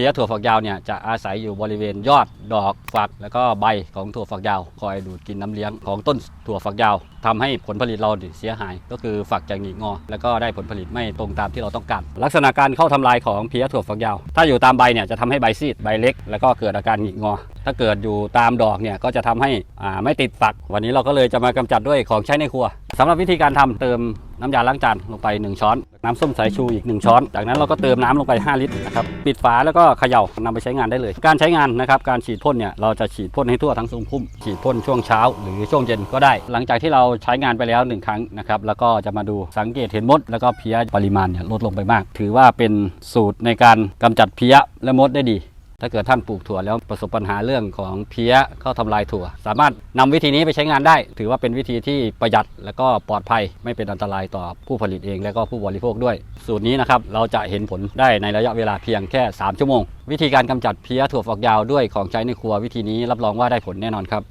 พี้ยถั่วฝักยาวเนี่ยจะอาศัยอยู่บริเวณยอดดอกฝัก แล้วก็ใบของถั่วฝักยาว คอยดูดกินน้ำเลี้ยงของต้นถั่วฝักยาวทำให้ผลผลิตเราเสียหาย ก็คือฝักจะหงิกงอ แล้วก็ได้ผลผลิตไม่ตรงตามที่เราต้องการ ลักษณะการเข้าทำลายของเพี้ยถั่วฝักยาว ถ้าอยู่ตามใบเนี่ยจะทำให้ใบซีดใบเล็ก แล้วก็เกิดอาการหงิกงอ ถ้าเกิดอยู่ตามดอกเนี่ยก็จะทำให้อ่าไม่ติดฝัก วันนี้เราก็เลยจะมากำจัดด้วยของใช้ในครัวสำหรับวิธีการทำเติม น้ำยาล้างจานลงไป 1 ช้อน น้ำส้มสายชูอีก 1 ช้อน จากนั้นเราก็เติมน้ำลงไป 5 ลิตรนะครับ ปิดฝาแล้วก็เขย่านำไปใช้งานได้เลย การใช้งานนะครับการฉีดพ่นเนี่ยเราจะฉีดพ่นให้ทั่วทั้งทรงพุ่ม ฉีดพ่นช่วงเช้า หรือช่วงเย็นก็ได้ หลังจากที่เราใช้งานไปแล้วหนึ่งครั้งนะครับแล้วก็จะมาดูสังเกตเห็นมด แล้วก็เพี้ยปริมาณเนี่ยลดลงไปมาก ถือว่าเป็นสูตรในการกำจัดเพี้ยและมดได้ดี ถ้าเกิดท่านปลูกถั่วแล้วประสบปัญหาเรื่องของเพี้ยเข้าทำลายถั่ว สามารถนำวิธีนี้ไปใช้งานได้ ถือว่าเป็นวิธีที่ประหยัดและก็ปลอดภัย ไม่เป็นอันตรายต่อผู้ผลิตเอง และก็ผู้บริโภคด้วย สูตรนี้นะครับเราจะเห็นผลได้ในระยะเวลาเพียงแค่ 3 ชั่วโมง วิธีการกำจัดเพี้ยถั่วฝักยาวด้วยของใช้ในครัววิธีนี้รับรองว่าได้ผลแน่นอนครับ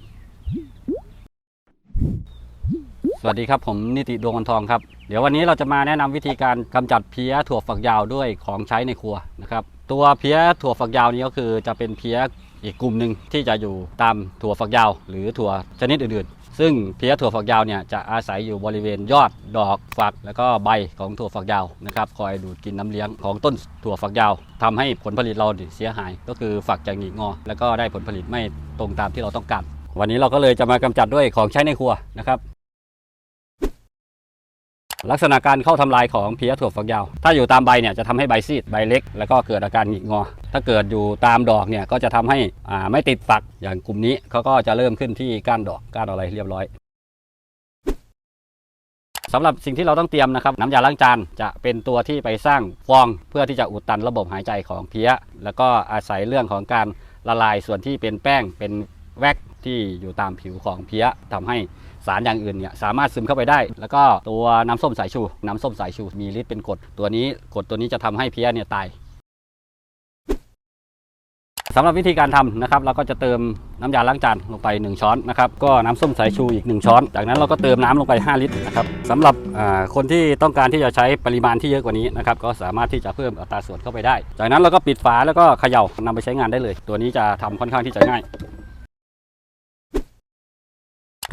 สวัสดีครับผมนิติดวงวันทองครับ เดี๋ยววันนี้เราจะมาแนะนำวิธีการกำจัดเพี้ยถั่วฝักยาวด้วยของใช้ในครัวนะครับ ตัวเพี้ยถั่วฝักยาวนี้ก็คือจะเป็นเพี้ยอีกกลุ่มหนึ่งที่จะอยู่ตามถั่วฝักยาว หรือถั่วชนิดอื่นๆ ซึ่งเพี้ยถั่วฝักยาวเนี่ยจะอาศัยอยู่บริเวณยอดดอกฝัก แล้วก็ใบของถั่วฝักยาวนะครับคอยดูดกินน้ำเลี้ยงของต้นถั่วฝักยาวทำให้ผลผลิตเราเสียหาย ก็คือฝักจะหงิกงอ แล้วก็ได้ผลผลิตไม่ตรงตามที่เราต้องการวันนี้เราก็เลยจะมากำจัดด้วยของใช้ในครัวนะครับ ลักษณะการเข้าทำลายของเพี้ยถั่วฝักยาว ถ้าอยู่ตามใบเนี่ยจะทำให้ใบซีดใบเล็ก แล้วก็เกิดอาการหงิกงอ ถ้าเกิดอยู่ตามดอกเนี่ยก็จะทำให้อ่าไม่ติดฝักอย่างกลุ่มนี้เขาก็จะเริ่มขึ้นที่ก้านดอกก้านอะไรเรียบร้อยสำหรับสิ่งที่เราต้องเตรียมนะครับน้ำยาล้างจานจะเป็นตัวที่ไปสร้างฟองเพื่อที่จะอุดตันระบบหายใจของเพี้ย แล้วก็อาศัยเรื่องของการละลายส่วนที่เป็นแป้งเป็นแว็ก ที่อยู่ตามผิวของเพี้ยทำให้สารอย่างอื่นเนี่ยสามารถซึมเข้าไปได้ แล้วก็ตัวน้ำส้มสายชู น้ำส้มสายชูมีฤทธิ์เป็นกรดตัวนี้กรดตัวนี้จะทำให้เพี้ยเนี่ยตายสำหรับวิธีการทำนะครับเราก็จะเติมน้ำยาล้างจานลงไป 1 ช้อนนะครับก็น้ำส้มสายชูอีก 1 ช้อน จากนั้นเราก็เติมน้ำลงไป 5 ลิตรนะครับสำหรับคนที่ต้องการที่จะใช้ปริมาณที่เยอะกว่านี้นะครับก็สามารถที่จะเพิ่มอัตราส่วนเข้าไปได้ จากนั้นเราก็ปิดฝาแล้วก็เขย่านำไปใช้งานได้เลย ตัวนี้จะทำค่อนข้างที่จะง่าย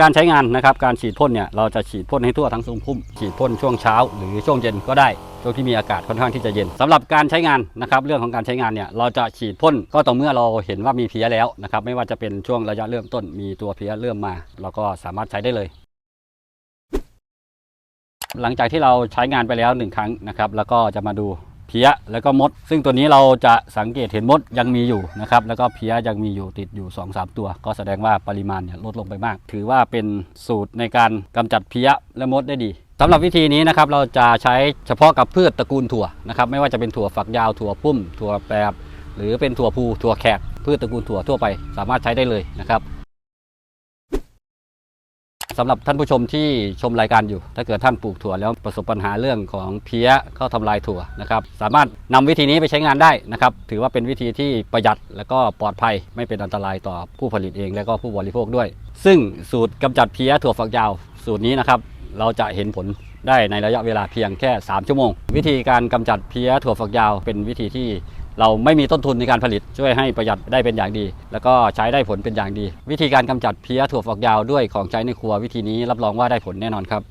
การใช้งานนะครับการฉีดพ่นเนี่ยเราจะฉีดพ่นให้ทั่วทั้งทรงพุ่มฉีดพ่นช่วงเช้า หรือช่วงเย็นก็ได้ช่วงที่มีอากาศค่อนข้างที่จะเย็นสำหรับการใช้งานนะครับเรื่องของการใช้งานเนี่ยเราจะฉีดพ่นก็ต่อเมื่อเราเห็นว่ามีเพี้ยแล้วนะครับไม่ว่าจะเป็นช่วงระยะเริ่มต้นมีตัวเพี้ยเริ่มมา เราก็สามารถใช้ได้เลยหลังจากที่เราใช้งานไปแล้วหนึ่งครั้งนะครับ แล้วก็จะมาดู เพี้ยแล้วก็มด ซึ่งตัวนี้เราจะสังเกตเห็นมดยังมีอยู่นะครับแล้วก็เพี้ยยังมีอยู่ติดอยู่2อสตัว ก็แสดงว่าปริมาณเนี่ยลดลงไปมาก ถือว่าเป็นสูตรในการกำจัดเพี้ยและมดได้ดีสำหรับวิธีนี้นะครับเราจะใช้เฉพาะกับพืชตระกูลถั่วนะครับไม่ว่าจะเป็นถั่วฝักยาวถั่วพุ่ม ถั่วแปบหรือเป็นถั่วพูถั่วแขกพืชตระกูลถั่วทั่วไป สามารถใช้ได้เลยนะครับ สำหรับท่านผู้ชมที่ชมรายการอยู่ ถ้าเกิดท่านปลูกถั่วแล้วประสบปัญหาเรื่องของเพี้ยเข้าทำลายถั่วนะครับ สามารถนำวิธีนี้ไปใช้งานได้นะครับ ถือว่าเป็นวิธีที่ประหยัดและก็ปลอดภัย ไม่เป็นอันตรายต่อผู้ผลิตเอง และก็ผู้บริโภคด้วย ซึ่งสูตรกำจัดเพี้ยถั่วฝักยาวสูตรนี้นะครับเราจะเห็นผลได้ในระยะเวลาเพียงแค่ 3 ชั่วโมง วิธีการกำจัดเพี้ยถั่วฝักยาวเป็นวิธีที่ เราไม่มีต้นทุนในการผลิตช่วยให้ประหยัดได้เป็นอย่างดี แล้วก็ใช้ได้ผลเป็นอย่างดี วิธีการกำจัดเพี้ยถั่วฝักยาวด้วยของใช้ในครัววิธีนี้รับรองว่าได้ผลแน่นอนครับ